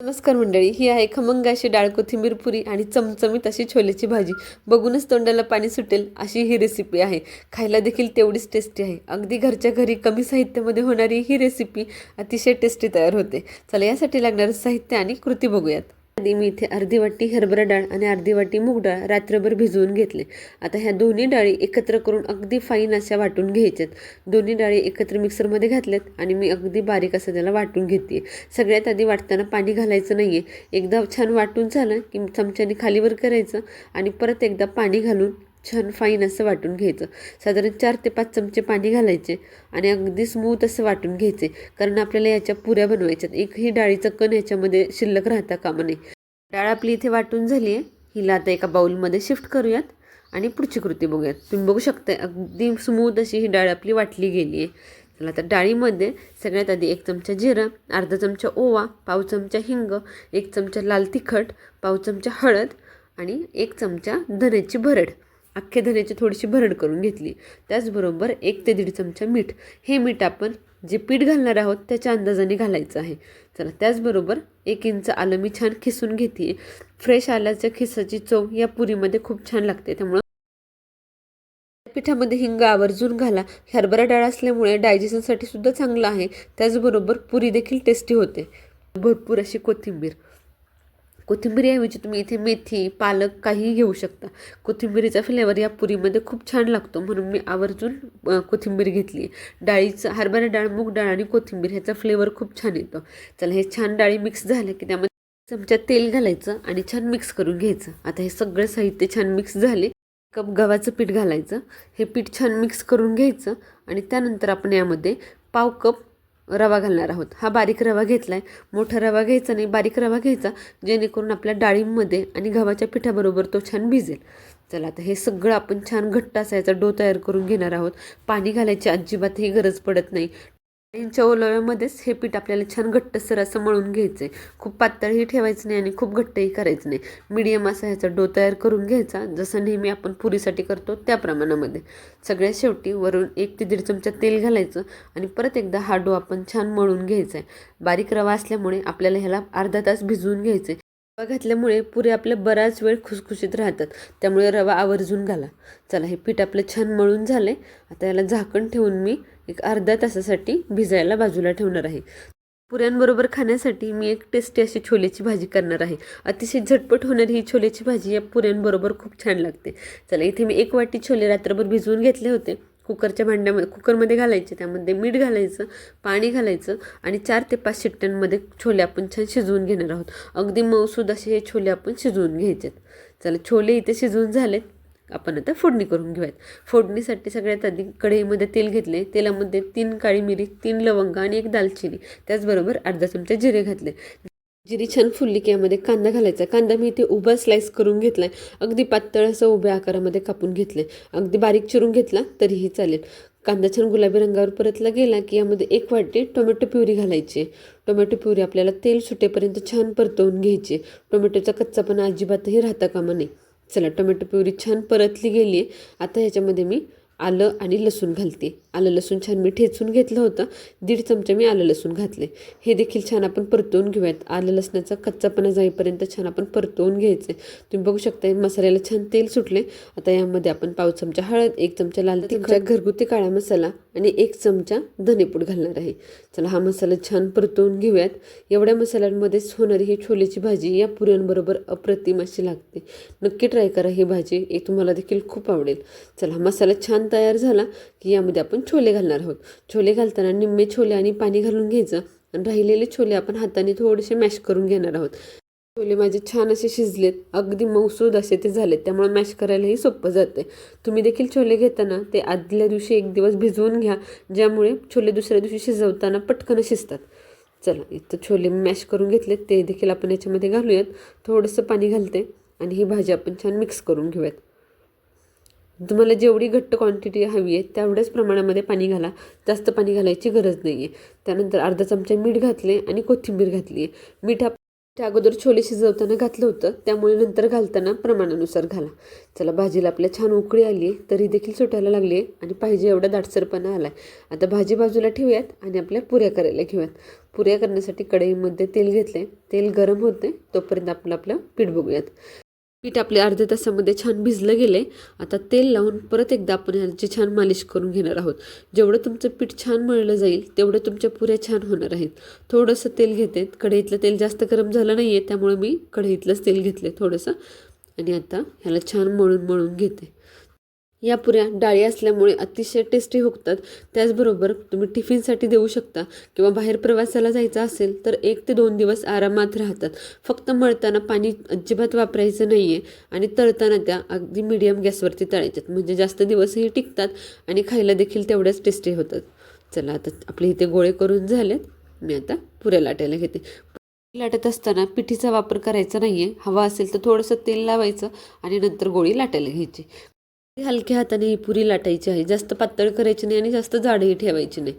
नमस्कार मंडळी ही आहे खमंग अशी डाळ कोथिंबीर पुरी आणि चमचमीत अशी छोल्याची भाजी. बघूनच तोंडाला पाणी सुटेल अशी ही रेसिपी आहे. खायला देखील तेवढीच टेस्टी आहे. अगदी घरच्या घरी कमी साहित्यामध्ये होणारी ही रेसिपी अतिशय टेस्टी तयार होते. चला यासाठी लागणारं साहित्य आणि कृती बघूयात. आधी मी इथे अर्धी वाटी हरभरा डाळ आणि अर्धी वाटी मूग डाळ रात्रभर भिजवून घेतले. आता ह्या दोन्ही डाळी एकत्र करून अगदी फाईन अशा वाटून घ्यायच्यात. दोन्ही डाळी एकत्र मिक्सरमध्ये घातल्यात आणि मी अगदी बारीक असं त्याला वाटून घेते सगळ्यात आधी वाटताना पाणी घालायचं नाही आहे एकदा छान वाटून झालं की चमच्याने खालीवर करायचं आणि परत एकदा पाणी घालून छान फाईन असं वाटून घ्यायचं. साधारण चार ते पाच चमचे पाणी घालायचे आणि अगदी स्मूथ असं वाटून घ्यायचे. कारण आपल्याला याच्या पुऱ्या बनवायच्यात. एकही डाळीचं कण याच्यामध्ये शिल्लक राहता कामा नये. डाळ आपली इथे वाटून झाली आहे. हिला आता एका बाऊलमध्ये शिफ्ट करूयात आणि पुढची कृती बघूयात. तुम्ही बघू शकता अगदी स्मूथ अशी ही डाळ आपली वाटली गेली आहे. चला आता डाळीमध्ये सगळ्यात आधी एक चमचा जिरं अर्धा चमचा ओवा पाव चमचा हिंग एक चमचा लाल तिखट पाव चमचा हळद आणि एक चमचा धण्याची भरड. अख्ख्या धण्याची थोडीशी भरड करून घेतली. त्याचबरोबर एक ते दीड चमचा मीठ. हे मीठ आपण जे पीठ घालणार आहोत त्याच्या अंदाजाने घालायचं आहे. चला त्याचबरोबर एक इंच आलं मी छान खिसून घेते फ्रेश आल्याच्या खिसाची चव या पुरीमध्ये खूप छान लागते. त्यामुळं पिठामध्ये हिंग आवर्जून घाला. हरभरा डाळ असल्यामुळे डायजेशनसाठी सुद्धा चांगलं आहे. त्याचबरोबर पुरी देखील टेस्टी होते. भरपूर अशी कोथिंबीर. कोथिंबीरीऐवजी म्हणजे तुम्ही इथे मेथी पालक काहीही घेऊ शकता. कोथिंबीरीचा फ्लेवर या पुरीमध्ये खूप छान लागतो. म्हणून मी आवर्जून कोथिंबीर घेतली डाळीचं हरभरा डाळ मूग डाळ आणि कोथिंबीर ह्याचा फ्लेवर खूप छान येतो. चला हे छान डाळी मिक्स झाल्या की त्यामध्ये चमच्यात तेल घालायचं आणि छान मिक्स करून घ्यायचं. आता हे सगळं साहित्य छान मिक्स झाले. कप गव्हाचं पीठ घालायचं. हे पीठ छान मिक्स करून घ्यायचं आणि त्यानंतर आपण यामध्ये पाव कप रवा घालणार आहोत. हा बारीक रवा घेतला आहे मोठा रवा घ्यायचा नाही बारीक रवा घ्यायचा जेणेकरून आपल्या डाळींमध्ये आणि गव्हाच्या पिठाबरोबर तो छान भिजेल. चला आता हे सगळं आपण छान घट्ट असायचा डो तयार करून घेणार आहोत. पाणी घालायची अजिबातही गरज पडत नाही. यांच्या ओलव्यामध्येच हे पीठ आपल्याला छान घट्टसर असं मळून घ्यायचं आहे खूप पातळही ठेवायचं नाही आणि खूप घट्टही करायचं नाही. मीडियम असा ह्याचा डो तयार करून घ्यायचा जसं नेहमी आपण पुरीसाठी करतो त्या प्रमाणामध्ये. सगळ्यात शेवटी वरून एक ते दीड चमचा तेल घालायचं आणि परत एकदा हा डो आपण छान मळून घ्यायचा आहे बारीक रवा असल्यामुळे आपल्याला ह्याला अर्धा तास भिजवून घ्यायचं आहे रवा घातल्यामुळे पुरे आपलं बराच वेळ खुसखुशीत राहतात. त्यामुळे रवा आवर्जून घाला. चला हे पीठ आपलं छान मळून झालं आहे आता याला झाकण ठेवून मी एक अर्धा तासासाठी भिजायला बाजूला ठेवणार आहे. पुऱ्यांबरोबर खाण्यासाठी मी एक टेस्टी अशी छोलेची भाजी करणार आहे. अतिशय झटपट होणारी ही छोलेची भाजी या पुऱ्यांबरोबर खूप छान लागते. चला इथे मी एक वाटी छोले रात्रभर भिजवून घेतले होते. कुकरच्या भांड्यामध्ये कुकरमध्ये घालायचे त्यामध्ये मीठ घालायचं पाणी घालायचं आणि चार ते पाच शिट्ट्यांमध्ये छोले आपण छान शिजवून घेणार आहोत. अगदी मऊसूद असे हे छोले आपण शिजवून घ्यायचे चला छोले इथे शिजवून झालेत. आपण आता फोडणी करून घेऊयात. फोडणीसाठी सगळ्यात आधी कढईमध्ये तेल घेतले. तेलामध्ये तीन काळी मिरी तीन लवंग आणि एक दालचिनी. त्याचबरोबर अर्धा चमचा जिरे घातले. जिरी छान फुल्ली की यामध्ये कांदा घालायचा. कांदा मी इथे उभा स्लाईस करून घेतला आहे अगदी पातळ असं उभ्या आकारामध्ये कापून घेतलं आहे अगदी बारीक चिरून घेतला तरीही चालेल. कांदा छान गुलाबी रंगावर परतला गेला की यामध्ये एक वाटी टोमॅटो प्युरी घालायची. टोमॅटो प्युरी आपल्याला तेल सुटेपर्यंत छान परतवून घ्यायची. टोमॅटोचा कच्चापणा अजिबातही राहता कामा नये. चला टोमॅटो प्युरी छान परतली गेली आहे आता ह्याच्यामध्ये मी आलं आणि लसूण घालते. आलं लसूण छान मी ठेचून घेतलं होतं. दीड चमचा मी आलं लसूण घातले हे देखील छान आपण परतवून घेऊयात. आलं लसणाचा कच्चापणा जाईपर्यंत छान आपण परतवून घ्यायचे तुम्ही बघू शकता मसाल्याला छान तेल सुटले आता यामध्ये आपण पाव चमचा हळद एक चमचा लाल तिखट घरगुती काळा मसाला आणि एक चमचा धनेपूड घालणार आहे. चला हा मसाला छान परतवून घेऊयात. एवढ्या मसाल्यांमध्येच होणारी ही छोलेची भाजी या पुऱ्यांबरोबर अप्रतिम अशी लागते. नक्की ट्राय करा ही भाजी. एक तुम्हाला देखील खूप आवडेल. चला मसाला छान तयार झाला. की यामध्ये आपण छोले घालणार आहोत. छोले घालताना निम्मे छोले आणि पाणी घालून घ्यायचं आणि राहिलेले छोले आपण हाताने थोडेसे मॅश करून घेणार आहोत. छोले माझे छान असे शिजलेत. अगदी मौसूद असे ते झालेत. त्यामुळे मॅश करायलाही सोपं जाते तुम्ही देखील छोले घेताना ते आदल्या दिवशी एक दिवस भिजवून घ्या ज्यामुळे छोले दुसऱ्या दिवशी शिजवताना पटकन शिजतात. चला इथं छोले मॅश करून घेतले ते देखील आपण याच्यामध्ये घालूयात. थोडंसं पाणी घालते आणि ही भाजी आपण छान मिक्स करून घेऊयात. तुम्हाला जेवढी घट्ट क्वांटिटी हवी आहे तेवढ्याच प्रमाणामध्ये पाणी घाला. जास्त पाणी घालायची गरज नाही आहे त्यानंतर अर्धा चमचा मीठ घातले आणि कोथिंबीर घातली. आहे मीठ त्या अगोदर छोले शिजवताना घातलं होतं. त्यामुळे नंतर घालताना प्रमाणानुसार घाला. चला भाजीला आपल्या छान उकळी आली तरी देखील सुटायला लागली आहे आणि पाहिजे एवढा दाटसरपणा आला आहे आता भाजी बाजूला ठेवूयात आणि आपल्या पुऱ्या करायला घेऊयात. पुऱ्या करण्यासाठी कढईमध्ये तेल घेतले तेल गरम होते तोपर्यंत आपलं आपलं पीठ बघूयात. पीठ आपले अर्ध्या तासामध्ये छान भिजलं गेले. आता तेल लावून परत एकदा आपण ह्याची छान मालिश करून घेणार आहोत. जेवढं तुमचं पीठ छान मळलं जाईल तेवढं तुमच्या पुऱ्या छान होणार आहेत. थोडंसं तेल घेते. कढईतलं तेल जास्त गरम झालं नाही आहे त्यामुळे मी कढईतलंच तेल घेतले थोडंसं. आणि आता ह्याला छान मळून मळून घेते. या पुऱ्या डाळी असल्यामुळे अतिशय टेस्टी होतात त्याचबरोबर तुम्ही टिफिनसाठी देऊ शकता किंवा बाहेर प्रवासाला जायचं असेल तर एक ते दोन दिवस आरामात राहतात. फक्त मळताना पाणी अजिबात वापरायचं नाही आहे आणि तळताना त्या अगदी मिडियम गॅसवरती तळायच्यात. म्हणजे जास्त दिवसही टिकतात आणि खायला देखील तेवढ्याच टेस्टी होतात. चला आता आपले इथे गोळे करून झालेत. मी आता पुऱ्या लाटायला घेते. लाटत असताना पिठीचा वापर करायचा नाही आहे हवा असेल तर थोडंसं तेल लावायचं आणि नंतर गोळी लाटायला घ्यायची. हलक्या हाताने ही पुरी लाटायची आहे. जास्त पातळ करायची नाही आणि जास्त जाडही ठेवायची नाही.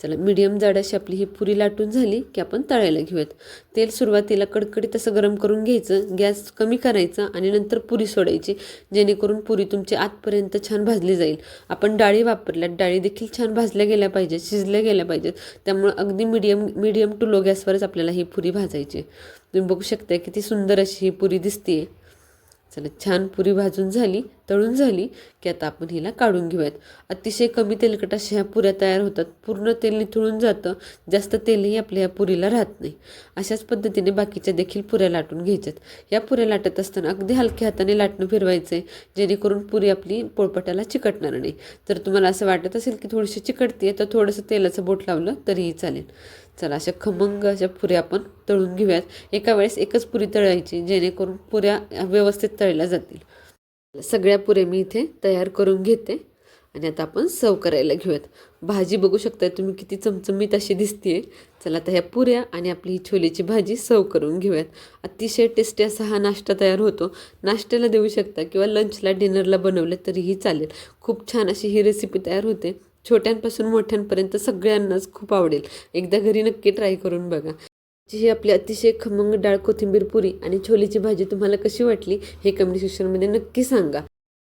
चला मीडियम जाड अशी आपली ही पुरी लाटून झाली की आपण तळायला घेऊयात. तेल सुरुवातीला कडकडीत असं गरम करून घ्यायचं गॅस कमी करायचा आणि नंतर पुरी सोडायची जेणेकरून पुरी तुमची आतपर्यंत छान भाजली जाईल. आपण डाळी वापरल्यात डाळी देखील छान भाजल्या गेल्या पाहिजेत शिजल्या गेल्या पाहिजेत. त्यामुळे अगदी मीडियम मीडियम टू लो गॅसवरच आपल्याला ही पुरी भाजायची आहे. तुम्ही बघू शकता किती सुंदर अशी ही पुरी दिसते चला छान पुरी भाजून झाली तळून झाली की आता आपण हिला काढून घेऊयात. अतिशय कमी तेलकट अशा ह्या पुऱ्या तयार होतात. पूर्ण तेल निथळून जातं जास्त तेलही आपल्या या पुरीला राहत नाही. अशाच पद्धतीने बाकीच्या देखील पुऱ्या लाटून घ्यायच्यात. या पुऱ्या लाटत असताना अगदी हलक्या हाताने लाटणं फिरवायचं आहे जेणेकरून पुरी आपली पोळपटाला चिकटणार नाही. जर तुम्हाला असं वाटत असेल की थोडीशी चिकटते तर थोडंसं तेलाचं बोट लावलं तरीही चालेल. चला अशा खमंग अशा पुऱ्या आपण तळून घेऊयात. एका वेळेस एकच पुरी तळायची जेणेकरून पुऱ्या व्यवस्थित तळल्या जातील. सगळ्या पुऱ्या मी इथे तयार करून घेते आणि आता आपण सर्व करायला घेऊयात. भाजी बघू शकताय तुम्ही किती चमचमीत अशी दिसते चला आता ह्या पुऱ्या आणि आपली ही छोलेची भाजी सर्व करून घेऊयात. अतिशय टेस्टी असा हा नाश्ता तयार होतो. नाश्त्याला देऊ शकता किंवा लंचला डिनरला बनवलं तरीही चालेल. खूप छान अशी ही रेसिपी तयार होते. छोट्यांपासून मोठ्यांपर्यंत सगळ्यांनाच खूप आवडेल. एकदा घरी नक्की ट्राय करून बघा. ही आपली अतिशय खमंग डाळ कोथिंबीर पुरी आणि छोलीची भाजी तुम्हाला कशी वाटली हे कमेंट सेक्शनमध्ये नक्की सांगा.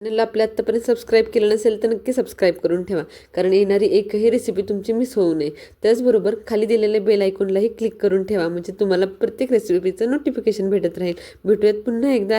चॅनलला आपल्या आत्तापर्यंत सबस्क्राईब केलं नसेल तर नक्की सबस्क्राईब करून ठेवा. कारण येणारी एकही रेसिपी तुमची मिस होऊ नये. त्याचबरोबर खाली दिलेल्या बेल आयकॉनलाही क्लिक करून ठेवा. म्हणजे तुम्हाला प्रत्येक रेसिपीचं नोटिफिकेशन भेटत राहील. भेटूयात पुन्हा एकदा.